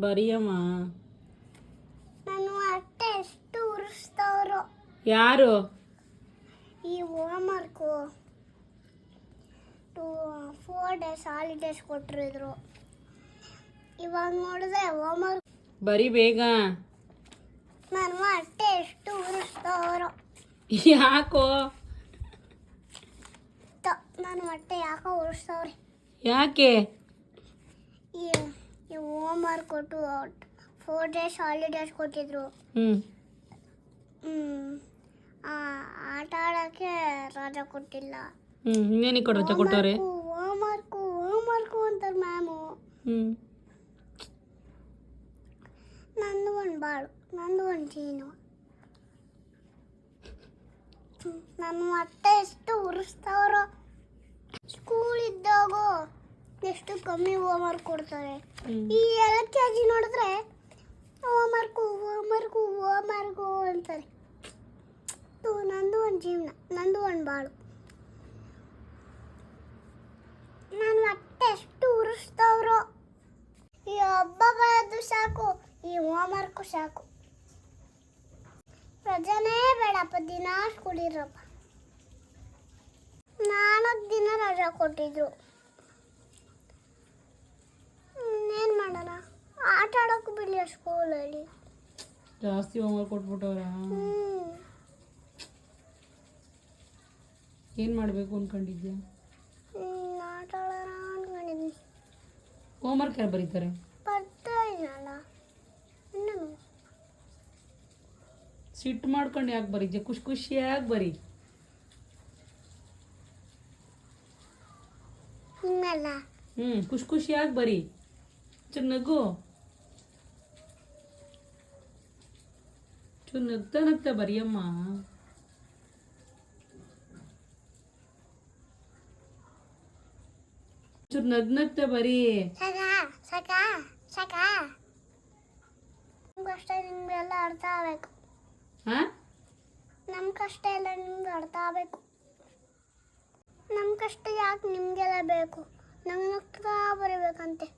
ಬರಿಯಮ್ಮ. ನಾನು ಅಟ್ಟೆ ಎಷ್ಟು ಉರಿಸ್ತವ್ರು ಯಾರು? ಈ homework two four days holidays ಕೊಟ್ಟಿರಿದ್ರು. ಇವಾಗ ನೋಡಿದ್ರೆ ಹೋಮ್ವರ್ಕ್ ಬರಿ ಬೇಗ. ನಾನು ಅಟ್ಟೆ ಎಷ್ಟು ಉರಿಸ್ತವ್ರು ಯಾಕೋ? ನಾನು ಹೊಟ್ಟೆ ಯಾಕೋ ಉರಿಸ್ತವ್ರಿ ಯಾಕೆ? ಈ ಹೋಮ್ವರ್ಕ್ ಕೊಟ್ಟು ಫೋರ್ ಡೇಸ್ ಹಾಲಿಡೇಸ್ ಕೊಟ್ಟಿದ್ರು. ಹ್ಞೂ ಹ್ಮ್. ಆ, ಆಟ ಆಡೋಕ್ಕೆ ರಜಾ ಕೊಟ್ಟಿಲ್ಲ. ಹ್ಞೂ ಇನ್ನೇನಿಗೆ ಕೊಡ ರಜೆ ಕೊಟ್ಟವ್ರೆ? ಹೋಮ್ವರ್ಕು ಹೋಮ್ವರ್ಕು ಅಂತಾರೆ ಮ್ಯಾಮು ಹ್ಞೂ ನಂದು ಒಂದು ಬಾಳು ನಂದು ಒಂದು ಜೀನು. ನಮ್ಮ ನನ್ನ ಹೊಟ್ಟೆ ಎಷ್ಟು ಉರಿಸ್ತವ್ರು ಸ್ಕೂಲ್ ಇದ್ದಾಗ. ಎಷ್ಟು ಕಮ್ಮಿ ಹೋಮ್ವರ್ಕ್ ಕೊಡ್ತಾರೆ. ಈ ಎಲ್ ಕೆ ಜಿ ನೋಡಿದ್ರೆ ಹೋಮ್ವರ್ಕು ಹೋಮ್ವರ್ಕು ಹೋಮ್ವರ್ಕು ಅಂತಾರೆ. ನಂದು ಒಂದು ಜೀವನ ನಂದು ಒಂದು ಬಾಳು. ನಾನು ಅಟ್ಟೆ ಎಷ್ಟು ಉರಿಸ್ತವ್ರು. ಈ ಹಬ್ಬ ಬರೋದು ಸಾಕು ಈ ಹೋಮ್ವರ್ಕು ಸಾಕು. ರಜಾನೇ ಬೇಡಪ್ಪ ದಿನ ಸ್ಕೂಲಿರಪ್ಪ ನಾಲ್ಕು ದಿನ ರಜಾ ಕೊಟ್ಟಿದ್ರು. ಆಡೋಕ್ಕೂ ಬಿಡಲಿ ಸ್ಕೂಲಲ್ಲಿ ಜಾಸ್ತಿ ಹೋಮ್ವರ್ಕ್ ಕೊಟ್ಬಿಟ್ಟವ್ರ ಹ್ಞೂ ಏನು ಮಾಡಬೇಕು ಅನ್ಕೊಂಡಿದ್ಯಾ ಹ್ಮ್, ಆಟ ಆಡೋಣ ಅನ್ಕೊಂಡಿದ್ದೀನಿ ಹೋಮ್ವರ್ಕ್ ಯಾರು ಬರೀತಾರೆ ಬರ್ತಾ ಇಲ್ಲಲ್ಲ ಇನ್ನೂ ಸಿಟ್ಟು ಮಾಡ್ಕೊಂಡು ಯಾಕೆ ಬರೀದ್ಯಾ ಖುಷಿ ಖುಷಿಯಾಗಿ ಬರೀ ಹಿಂಗಲ್ಲ ಹ್ಞೂ ಖುಷಿ ಖುಷಿಯಾಗಿ ಬರೀ ಚೂರು ನಗ್ತಾ ನಗ್ತಾ ಬರಿಯಮ್ಮ. ಚೂರು ನಗ್ ನಗ್ತಾ ಬರೀ. ಸಾಕ ಸಾಕ ಸಾಕ ನಮ್ಮ ಕಷ್ಟ ನಿಮ್ಗೆಲ್ಲ ಅರ್ಥ ಆಗ್ಬೇಕು. ಹಾ ನಮ್ಮ ಕಷ್ಟ ಎಲ್ಲ ನಿಮ್ಗೆ ಅರ್ಥ ಆಗಬೇಕು. ನಮ್ ಕಷ್ಟ ಯಾಕೆ ನಿಮ್ಗೆಲ್ಲ ಬೇಕು? ನಂಗೆ ನಗ್ತಾ ಬರೀಬೇಕಂತೆ.